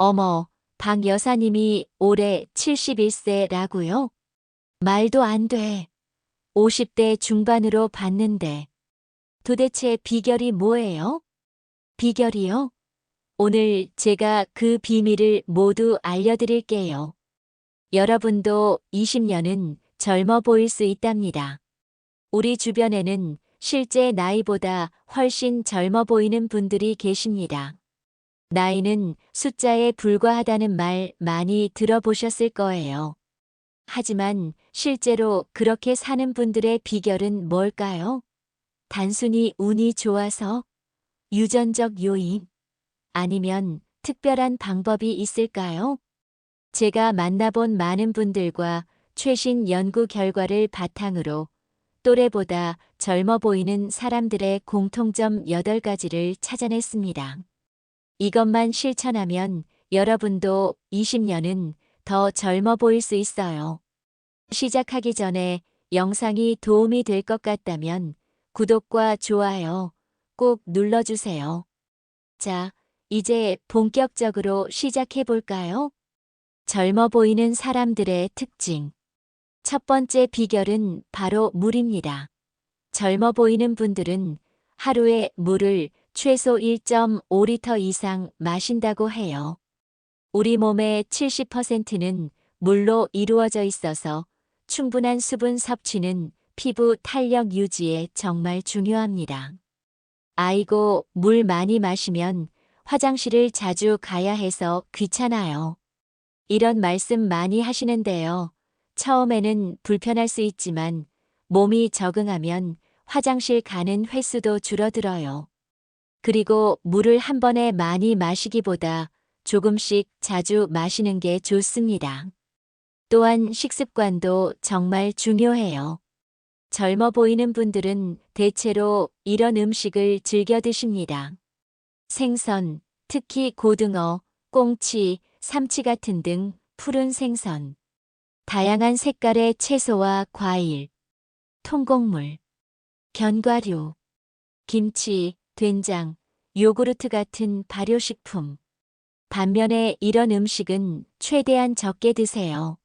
어머, 박 여사님이 올해 71세라고요? 말도 안 돼. 50대 중반으로 봤는데. 도대체 비결이 뭐예요? 비결이요? 오늘 제가 그 비밀을 모두 알려드릴게요. 여러분도 20년은 젊어 보일 수 있답니다. 우리 주변에는 실제 나이보다 훨씬 젊어 보이는 분들이 계십니다. 나이는 숫자에 불과하다는 말 많이 들어보셨을 거예요. 하지만 실제로 그렇게 사는 분들의 비결은 뭘까요? 단순히 운이 좋아서? 유전적 요인? 아니면 특별한 방법이 있을까요? 제가 만나본 많은 분들과 최신 연구 결과를 바탕으로 또래보다 젊어 보이는 사람들의 공통점 8가지를 찾아냈습니다. 이것만 실천하면 여러분도 20년은 더 젊어 보일 수 있어요. 시작하기 전에 영상이 도움이 될 것 같다면 구독과 좋아요 꼭 눌러주세요. 자, 이제 본격적으로 시작해 볼까요? 젊어 보이는 사람들의 특징. 첫 번째 비결은 바로 물입니다. 젊어 보이는 분들은 하루에 물을 최소 1.5리터 이상 마신다고 해요. 우리 몸의 70%는 물로 이루어져 있어서 충분한 수분 섭취는 피부 탄력 유지에 정말 중요합니다. 아이고, 물 많이 마시면 화장실을 자주 가야 해서 귀찮아요. 이런 말씀 많이 하시는데요. 처음에는 불편할 수 있지만 몸이 적응하면 화장실 가는 횟수도 줄어들어요. 그리고 물을 한 번에 많이 마시기보다 조금씩 자주 마시는 게 좋습니다. 또한 식습관도 정말 중요해요. 젊어 보이는 분들은 대체로 이런 음식을 즐겨 드십니다. 생선, 특히 고등어, 꽁치, 삼치 같은 등 푸른 생선. 다양한 색깔의 채소와 과일, 통곡물, 견과류, 김치, 된장, 요구르트 같은 발효식품. 반면에 이런 음식은 최대한 적게 드세요.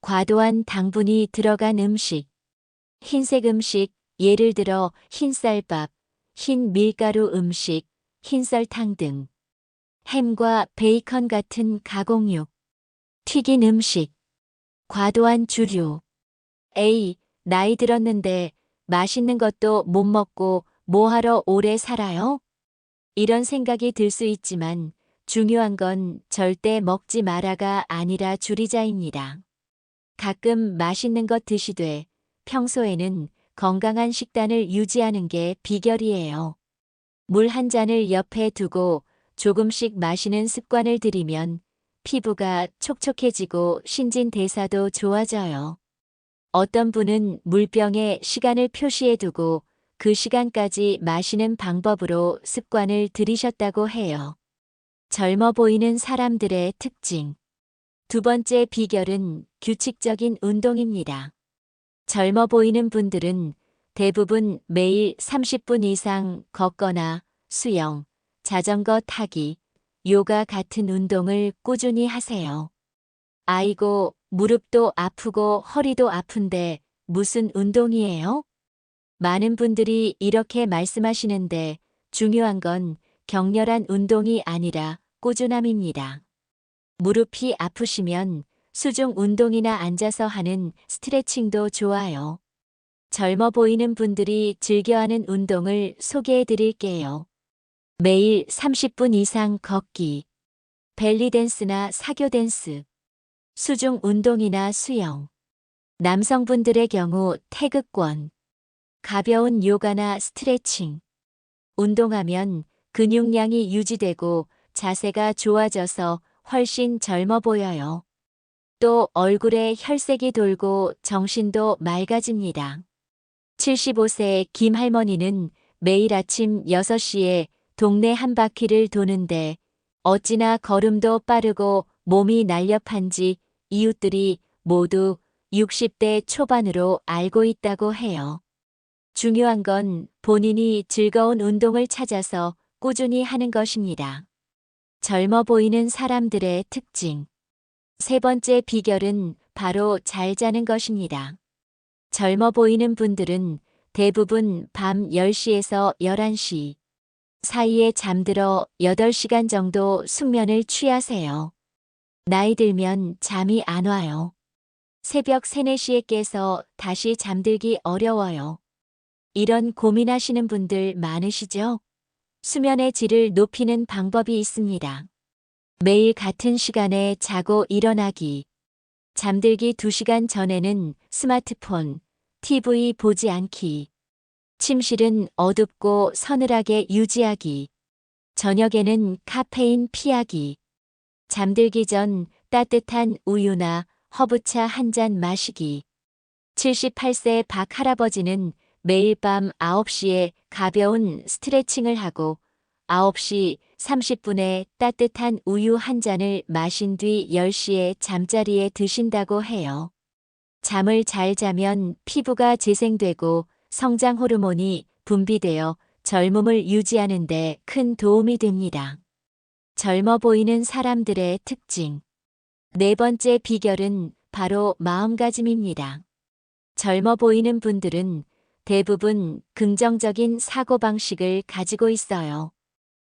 과도한 당분이 들어간 음식, 흰색 음식, 예를 들어 흰쌀밥, 흰 밀가루 음식, 흰설탕 등, 햄과 베이컨 같은 가공육, 튀긴 음식, 과도한 주류. 에이, 나이 들었는데 맛있는 것도 못 먹고 뭐하러 오래 살아요? 이런 생각이 들 수 있지만 중요한 건 절대 먹지 마라가 아니라 줄이자입니다. 가끔 맛있는 것 드시되 평소에는 건강한 식단을 유지하는 게 비결이에요. 물 한 잔을 옆에 두고 조금씩 마시는 습관을 들이면 피부가 촉촉해지고 신진대사도 좋아져요. 어떤 분은 물병에 시간을 표시해 두고 그 시간까지 마시는 방법으로 습관을 들이셨다고 해요. 젊어 보이는 사람들의 특징. 두 번째 비결은 규칙적인 운동입니다. 젊어 보이는 분들은 대부분 매일 30분 이상 걷거나 수영, 자전거 타기, 요가 같은 운동을 꾸준히 하세요. 아이고, 무릎도 아프고 허리도 아픈데 무슨 운동이에요? 많은 분들이 이렇게 말씀하시는데 중요한 건 격렬한 운동이 아니라 꾸준함입니다. 무릎이 아프시면 수중 운동이나 앉아서 하는 스트레칭도 좋아요. 젊어 보이는 분들이 즐겨하는 운동을 소개해 드릴게요. 매일 30분 이상 걷기, 벨리댄스나 사교댄스, 수중 운동이나 수영, 남성분들의 경우 태극권, 가벼운 요가나 스트레칭. 운동하면 근육량이 유지되고 자세가 좋아져서 훨씬 젊어 보여요. 또 얼굴에 혈색이 돌고 정신도 맑아집니다. 75세의 김 할머니는 매일 아침 6시에 동네 한 바퀴를 도는데 어찌나 걸음도 빠르고 몸이 날렵한지 이웃들이 모두 60대 초반으로 알고 있다고 해요. 중요한 건 본인이 즐거운 운동을 찾아서 꾸준히 하는 것입니다. 젊어 보이는 사람들의 특징. 세 번째 비결은 바로 잘 자는 것입니다. 젊어 보이는 분들은 대부분 밤 10시에서 11시 사이에 잠들어 8시간 정도 숙면을 취하세요. 나이 들면 잠이 안 와요. 새벽 3, 4시에 깨서 다시 잠들기 어려워요. 이런 고민하시는 분들 많으시죠? 수면의 질을 높이는 방법이 있습니다. 매일 같은 시간에 자고 일어나기. 잠들기 2시간 전에는 스마트폰, TV 보지 않기. 침실은 어둡고 서늘하게 유지하기. 저녁에는 카페인 피하기. 잠들기 전 따뜻한 우유나 허브차 한 잔 마시기. 78세 박 할아버지는 매일 밤 9시에 가벼운 스트레칭을 하고 9시 30분에 따뜻한 우유 한 잔을 마신 뒤 10시에 잠자리에 드신다고 해요. 잠을 잘 자면 피부가 재생되고 성장 호르몬이 분비되어 젊음을 유지하는 데 큰 도움이 됩니다. 젊어 보이는 사람들의 특징. 네 번째 비결은 바로 마음가짐입니다. 젊어 보이는 분들은 대부분 긍정적인 사고방식을 가지고 있어요.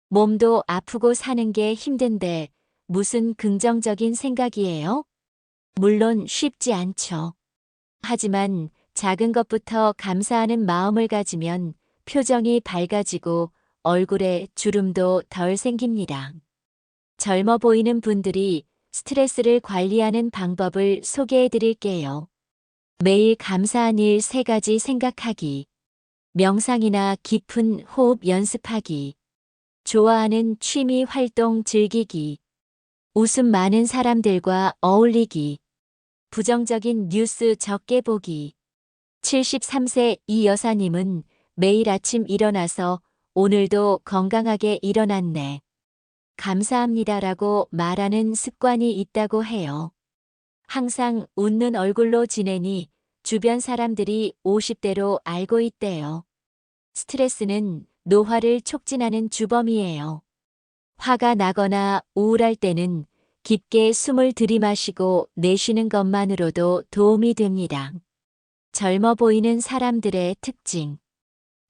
몸도 아프고 사는 게 힘든데 무슨 긍정적인 생각이에요? 물론 쉽지 않죠. 하지만 작은 것부터 감사하는 마음을 가지면 표정이 밝아지고 얼굴에 주름도 덜 생깁니다. 젊어 보이는 분들이 스트레스를 관리하는 방법을 소개해 드릴게요. 매일 감사한 일세 가지 생각하기. 명상이나 깊은 호흡 연습하기. 좋아하는 취미 활동 즐기기. 웃음 많은 사람들과 어울리기. 부정적인 뉴스 적게 보기. 73세 이 여사님은 매일 아침 일어나서 오늘도 건강하게 일어났네. 감사합니다라고 말하는 습관이 있다고 해요. 항상 웃는 얼굴로 지내니 주변 사람들이 50대로 알고 있대요. 스트레스는 노화를 촉진하는 주범이에요. 화가 나거나 우울할 때는 깊게 숨을 들이마시고 내쉬는 것만으로도 도움이 됩니다. 젊어 보이는 사람들의 특징.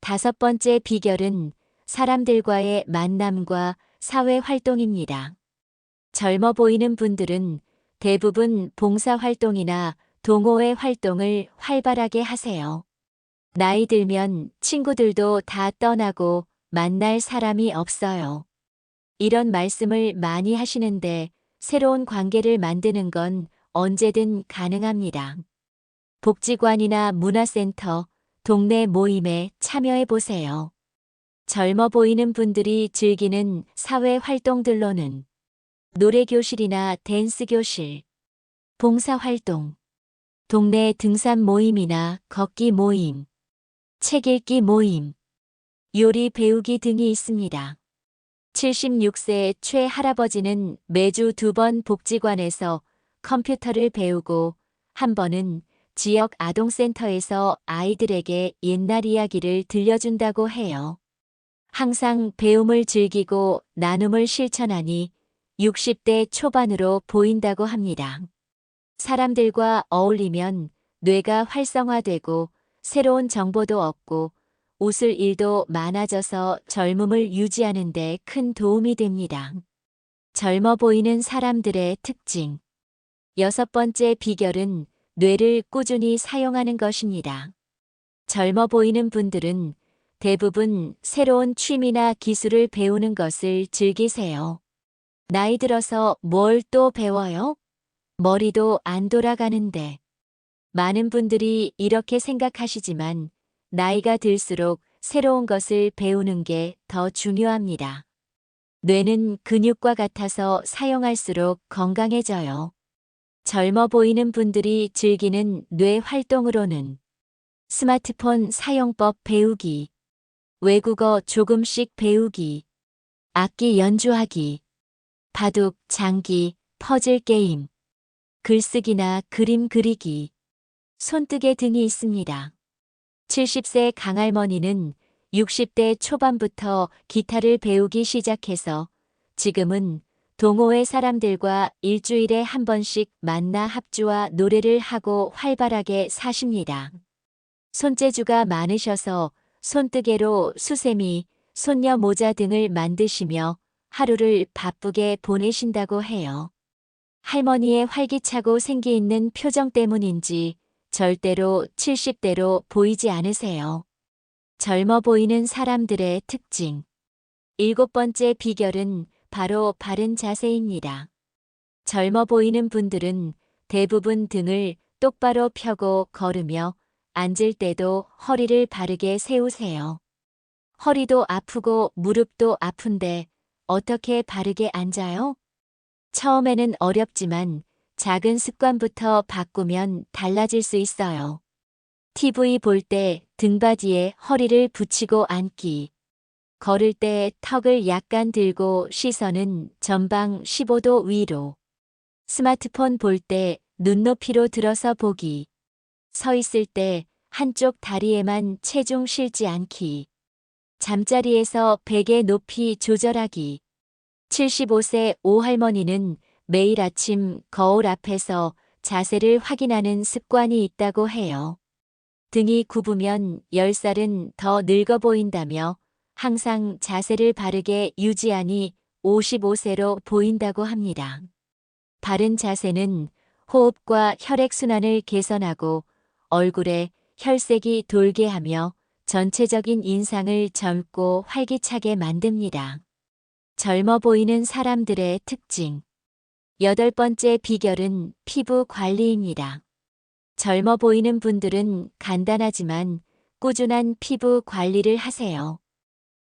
다섯 번째 비결은 사람들과의 만남과 사회 활동입니다. 젊어 보이는 분들은 대부분 봉사활동이나 동호회 활동을 활발하게 하세요. 나이 들면 친구들도 다 떠나고 만날 사람이 없어요. 이런 말씀을 많이 하시는데 새로운 관계를 만드는 건 언제든 가능합니다. 복지관이나 문화센터, 동네 모임에 참여해 보세요. 젊어 보이는 분들이 즐기는 사회 활동들로는 노래교실이나 댄스교실, 봉사활동, 동네 등산 모임이나 걷기 모임, 책 읽기 모임, 요리 배우기 등이 있습니다. 76세 최 할아버지는 매주 두 번 복지관에서 컴퓨터를 배우고 한 번은 지역 아동센터에서 아이들에게 옛날 이야기를 들려준다고 해요. 항상 배움을 즐기고 나눔을 실천하니 60대 초반으로 보인다고 합니다. 사람들과 어울리면 뇌가 활성화되고 새로운 정보도 얻고 웃을 일도 많아져서 젊음을 유지하는 데 큰 도움이 됩니다. 젊어 보이는 사람들의 특징. 여섯 번째 비결은 뇌를 꾸준히 사용하는 것입니다. 젊어 보이는 분들은 대부분 새로운 취미나 기술을 배우는 것을 즐기세요. 나이 들어서 뭘 또 배워요? 머리도 안 돌아가는데. 많은 분들이 이렇게 생각하시지만 나이가 들수록 새로운 것을 배우는 게 더 중요합니다. 뇌는 근육과 같아서 사용할수록 건강해져요. 젊어 보이는 분들이 즐기는 뇌 활동으로는 스마트폰 사용법 배우기, 외국어 조금씩 배우기, 악기 연주하기, 바둑, 장기, 퍼즐 게임, 글쓰기나 그림 그리기, 손뜨개 등이 있습니다. 70세 강할머니는 60대 초반부터 기타를 배우기 시작해서 지금은 동호회 사람들과 일주일에 한 번씩 만나 합주와 노래를 하고 활발하게 사십니다. 손재주가 많으셔서 손뜨개로 수세미, 손녀 모자 등을 만드시며 하루를 바쁘게 보내신다고 해요. 할머니의 활기차고 생기 있는 표정 때문인지 절대로 70대로 보이지 않으세요. 젊어 보이는 사람들의 특징. 일곱 번째 비결은 바로 바른 자세입니다. 젊어 보이는 분들은 대부분 등을 똑바로 펴고 걸으며 앉을 때도 허리를 바르게 세우세요. 허리도 아프고 무릎도 아픈데 어떻게 바르게 앉아요? 처음에는 어렵지만 작은 습관부터 바꾸면 달라질 수 있어요. TV 볼 때 등받이에 허리를 붙이고 앉기. 걸을 때 턱을 약간 들고 시선은 전방 15도 위로. 스마트폰 볼 때 눈높이로 들어서 보기. 서 있을 때 한쪽 다리에만 체중 실지 않기. 잠자리에서 베개 높이 조절하기. 75세 오할머니는 매일 아침 거울 앞에서 자세를 확인하는 습관이 있다고 해요. 등이 굽으면 10살은 더 늙어 보인다며 항상 자세를 바르게 유지하니 55세로 보인다고 합니다. 바른 자세는 호흡과 혈액순환을 개선하고 얼굴에 혈색이 돌게 하며 전체적인 인상을 젊고 활기차게 만듭니다. 젊어 보이는 사람들의 특징. 여덟 번째 비결은 피부 관리입니다. 젊어 보이는 분들은 간단하지만 꾸준한 피부 관리를 하세요.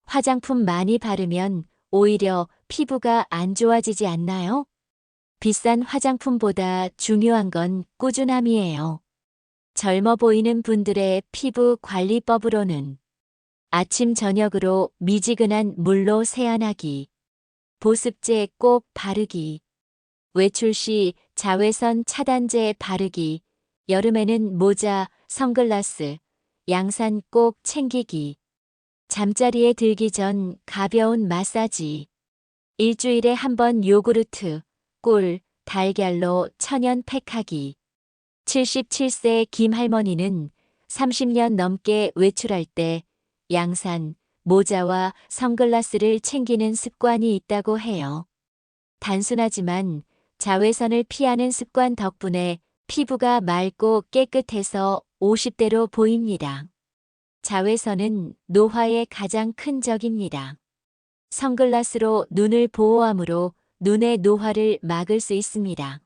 화장품 많이 바르면 오히려 피부가 안 좋아지지 않나요? 비싼 화장품보다 중요한 건 꾸준함이에요. 젊어 보이는 분들의 피부 관리법으로는 아침 저녁으로 미지근한 물로 세안하기, 보습제 꼭 바르기, 외출 시 자외선 차단제 바르기, 여름에는 모자, 선글라스, 양산 꼭 챙기기, 잠자리에 들기 전 가벼운 마사지, 일주일에 한 번 요구르트, 꿀, 달걀로 천연 팩하기. 77세 김 할머니는 30년 넘게 외출할 때 양산, 모자와 선글라스를 챙기는 습관이 있다고 해요. 단순하지만 자외선을 피하는 습관 덕분에 피부가 맑고 깨끗해서 50대로 보입니다. 자외선은 노화의 가장 큰 적입니다. 선글라스로 눈을 보호하므로 눈의 노화를 막을 수 있습니다.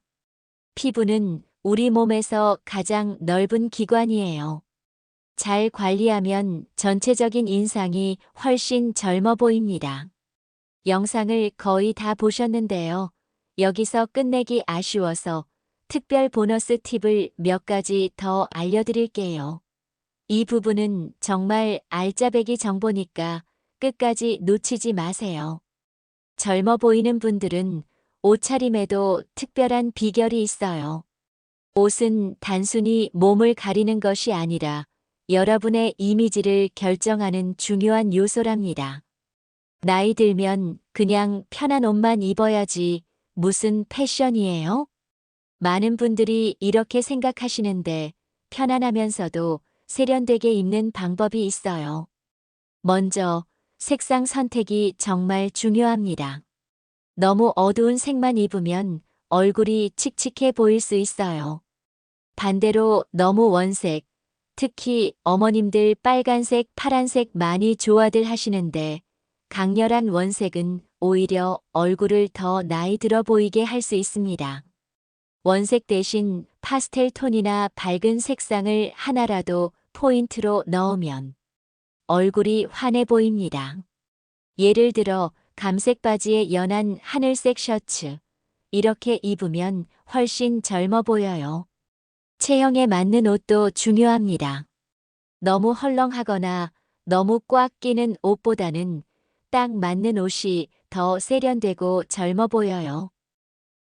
피부는 우리 몸에서 가장 넓은 기관이에요. 잘 관리하면 전체적인 인상이 훨씬 젊어 보입니다. 영상을 거의 다 보셨는데요. 여기서 끝내기 아쉬워서 특별 보너스 팁을 몇 가지 더 알려드릴게요. 이 부분은 정말 알짜배기 정보니까 끝까지 놓치지 마세요. 젊어 보이는 분들은 옷차림에도 특별한 비결이 있어요. 옷은 단순히 몸을 가리는 것이 아니라 여러분의 이미지를 결정하는 중요한 요소랍니다. 나이 들면 그냥 편한 옷만 입어야지 무슨 패션이에요? 많은 분들이 이렇게 생각하시는데 편안하면서도 세련되게 입는 방법이 있어요. 먼저 색상 선택이 정말 중요합니다. 너무 어두운 색만 입으면 얼굴이 칙칙해 보일 수 있어요. 반대로 너무 원색, 특히 어머님들 빨간색, 파란색 많이 좋아들 하시는데 강렬한 원색은 오히려 얼굴을 더 나이 들어 보이게 할 수 있습니다. 원색 대신 파스텔 톤이나 밝은 색상을 하나라도 포인트로 넣으면 얼굴이 환해 보입니다. 예를 들어 감색 바지에 연한 하늘색 셔츠. 이렇게 입으면 훨씬 젊어 보여요. 체형에 맞는 옷도 중요합니다. 너무 헐렁하거나 너무 꽉 끼는 옷보다는 딱 맞는 옷이 더 세련되고 젊어 보여요.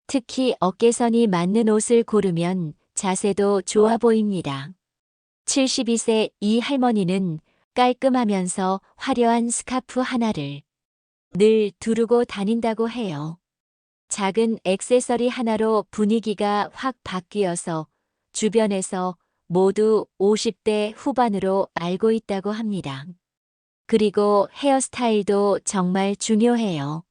특히 어깨선이 맞는 옷을 고르면 자세도 좋아 보입니다. 72세 이 할머니는 깔끔하면서 화려한 스카프 하나를 늘 두르고 다닌다고 해요. 작은 액세서리 하나로 분위기가 확 바뀌어서 주변에서 모두 50대 후반으로 알고 있다고 합니다. 그리고 헤어스타일도 정말 중요해요.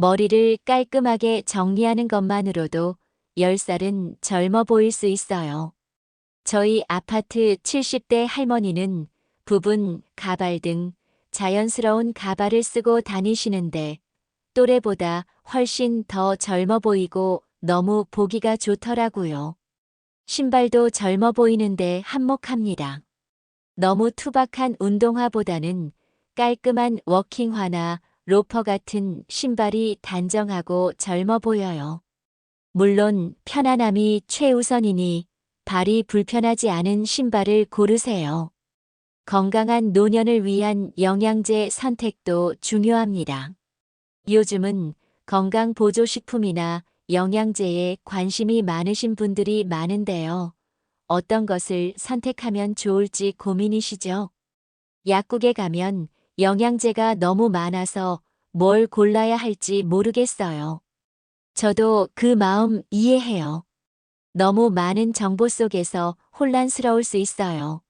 머리를 깔끔하게 정리하는 것만으로도 10살은 젊어 보일 수 있어요. 저희 아파트 70대 할머니는 부분, 가발 등 자연스러운 가발을 쓰고 다니시는데 또래보다 훨씬 더 젊어 보이고 너무 보기가 좋더라고요. 신발도 젊어 보이는데 한몫합니다. 너무 투박한 운동화보다는 깔끔한 워킹화나 로퍼 같은 신발이 단정하고 젊어 보여요. 물론 편안함이 최우선이니 발이 불편하지 않은 신발을 고르세요. 건강한 노년을 위한 영양제 선택도 중요합니다. 요즘은 건강보조식품이나 영양제에 관심이 많으신 분들이 많은데요. 어떤 것을 선택하면 좋을지 고민이시죠? 약국에 가면 영양제가 너무 많아서 뭘 골라야 할지 모르겠어요. 저도 그 마음 이해해요. 너무 많은 정보 속에서 혼란스러울 수 있어요.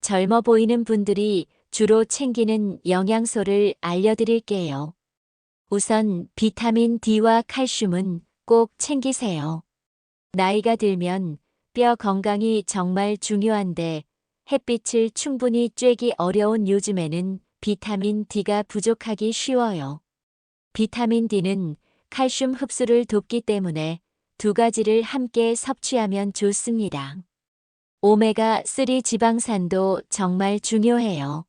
젊어 보이는 분들이 주로 챙기는 영양소를 알려드릴게요. 우선 비타민 D와 칼슘은 꼭 챙기세요. 나이가 들면 뼈 건강이 정말 중요한데 햇빛을 충분히 쬐기 어려운 요즘에는 비타민 D가 부족하기 쉬워요. 비타민 D는 칼슘 흡수를 돕기 때문에 두 가지를 함께 섭취하면 좋습니다. 오메가3 지방산도 정말 중요해요.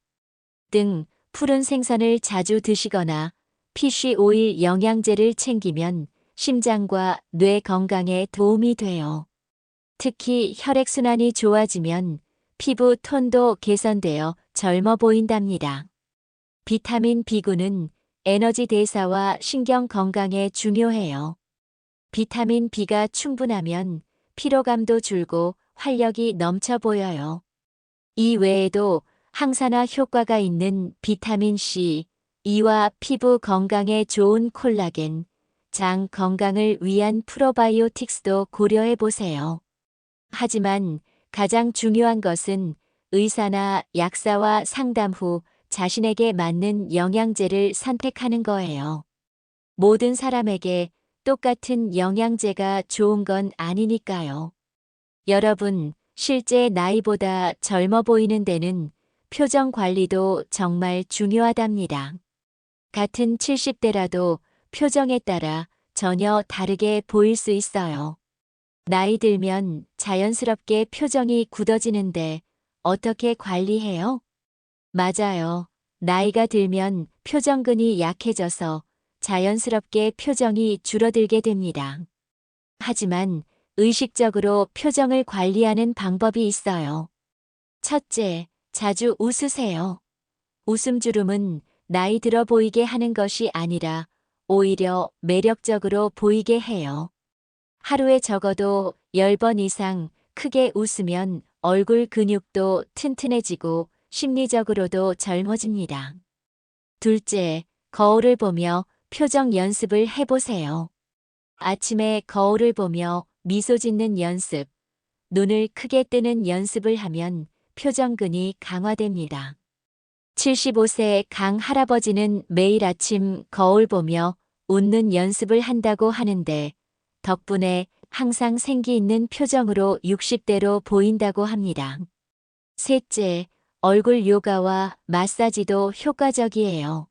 등 푸른 생선을 자주 드시거나 피쉬 오일 영양제를 챙기면 심장과 뇌 건강에 도움이 돼요. 특히 혈액순환이 좋아지면 피부 톤도 개선되어 젊어 보인답니다. 비타민 B군은 에너지 대사와 신경 건강에 중요해요. 비타민 B가 충분하면 피로감도 줄고 활력이 넘쳐 보여요. 이 외에도 항산화 효과가 있는 비타민 C, 이와 피부 건강에 좋은 콜라겐, 장 건강을 위한 프로바이오틱스도 고려해 보세요. 하지만 가장 중요한 것은 의사나 약사와 상담 후 자신에게 맞는 영양제를 선택하는 거예요. 모든 사람에게 똑같은 영양제가 좋은 건 아니니까요. 여러분, 실제 나이보다 젊어 보이는 데는 표정 관리도 정말 중요하답니다. 같은 70대라도 표정에 따라 전혀 다르게 보일 수 있어요. 나이 들면 자연스럽게 표정이 굳어지는데 어떻게 관리해요? 맞아요. 나이가 들면 표정근이 약해져서 자연스럽게 표정이 줄어들게 됩니다. 하지만 의식적으로 표정을 관리하는 방법이 있어요. 첫째, 자주 웃으세요. 웃음 주름은 나이 들어 보이게 하는 것이 아니라 오히려 매력적으로 보이게 해요. 하루에 적어도 10번 이상 크게 웃으면 얼굴 근육도 튼튼해지고 심리적으로도 젊어집니다. 둘째, 거울을 보며 표정 연습을 해보세요. 아침에 거울을 보며 미소 짓는 연습, 눈을 크게 뜨는 연습을 하면 표정근이 강화됩니다. 75세 강 할아버지는 매일 아침 거울 보며 웃는 연습을 한다고 하는데 덕분에 항상 생기 있는 표정으로 60대로 보인다고 합니다. 셋째, 얼굴 요가와 마사지도 효과적이에요.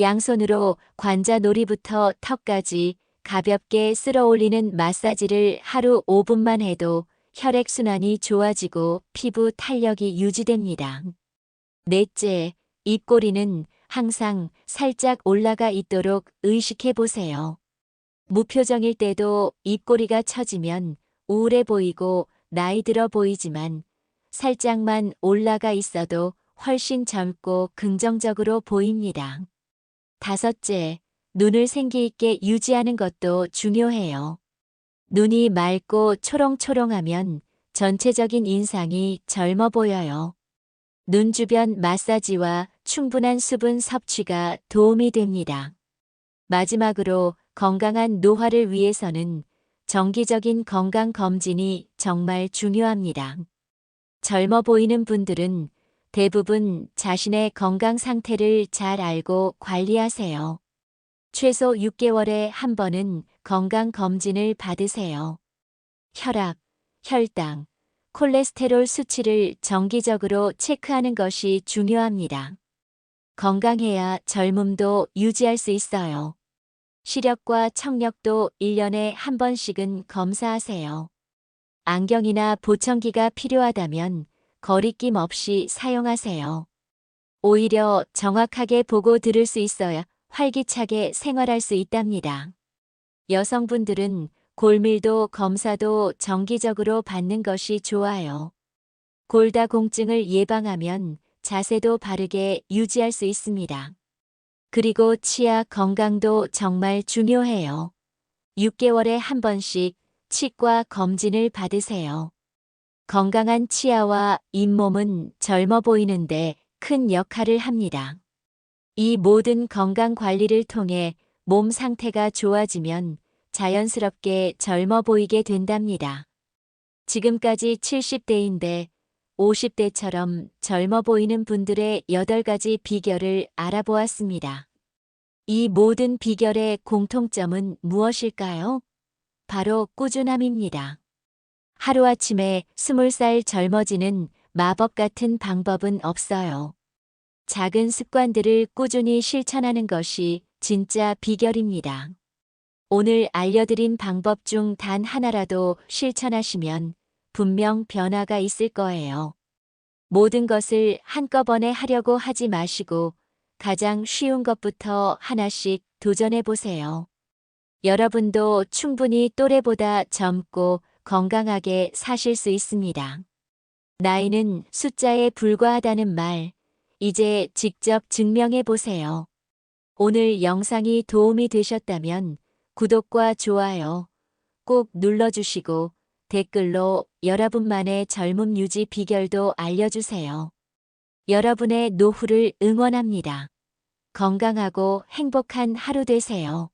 양손으로 관자 놀이부터 턱까지 가볍게 쓸어 올리는 마사지를 하루 5분만 해도 혈액순환이 좋아지고 피부 탄력이 유지됩니다. 넷째, 입꼬리는 항상 살짝 올라가 있도록 의식해 보세요. 무표정일 때도 입꼬리가 처지면 우울해 보이고 나이 들어 보이지만 살짝만 올라가 있어도 훨씬 젊고 긍정적으로 보입니다. 다섯째, 눈을 생기 있게 유지하는 것도 중요해요. 눈이 맑고 초롱초롱하면 전체적인 인상이 젊어 보여요. 눈 주변 마사지와 충분한 수분 섭취가 도움이 됩니다. 마지막으로 건강한 노화를 위해서는 정기적인 건강 검진이 정말 중요합니다. 젊어 보이는 분들은 대부분 자신의 건강 상태를 잘 알고 관리하세요. 최소 6개월에 한 번은 건강 검진을 받으세요. 혈압, 혈당, 콜레스테롤 수치를 정기적으로 체크하는 것이 중요합니다. 건강해야 젊음도 유지할 수 있어요. 시력과 청력도 1년에 한 번씩은 검사하세요. 안경이나 보청기가 필요하다면 거리낌 없이 사용하세요. 오히려 정확하게 보고 들을 수 있어야 활기차게 생활할 수 있답니다. 여성분들은 골밀도 검사도 정기적으로 받는 것이 좋아요. 골다공증을 예방하면 자세도 바르게 유지할 수 있습니다. 그리고 치아 건강도 정말 중요해요. 6개월에 한 번씩 치과 검진을 받으세요. 건강한 치아와 잇몸은 젊어 보이는데 큰 역할을 합니다. 이 모든 건강 관리를 통해 몸 상태가 좋아지면 자연스럽게 젊어 보이게 된답니다. 지금까지 70대인데 50대처럼 젊어 보이는 분들의 8가지 비결을 알아보았습니다. 이 모든 비결의 공통점은 무엇일까요? 바로 꾸준함입니다. 하루아침에 20살 젊어지는 마법 같은 방법은 없어요. 작은 습관들을 꾸준히 실천하는 것이 진짜 비결입니다. 오늘 알려드린 방법 중 단 하나라도 실천하시면 분명 변화가 있을 거예요. 모든 것을 한꺼번에 하려고 하지 마시고 가장 쉬운 것부터 하나씩 도전해 보세요. 여러분도 충분히 또래보다 젊고 건강하게 사실 수 있습니다. 나이는 숫자에 불과하다는 말, 이제 직접 증명해 보세요. 오늘 영상이 도움이 되셨다면 구독과 좋아요 꼭 눌러주시고 댓글로 여러분만의 젊음 유지 비결도 알려주세요. 여러분의 노후를 응원합니다. 건강하고 행복한 하루 되세요.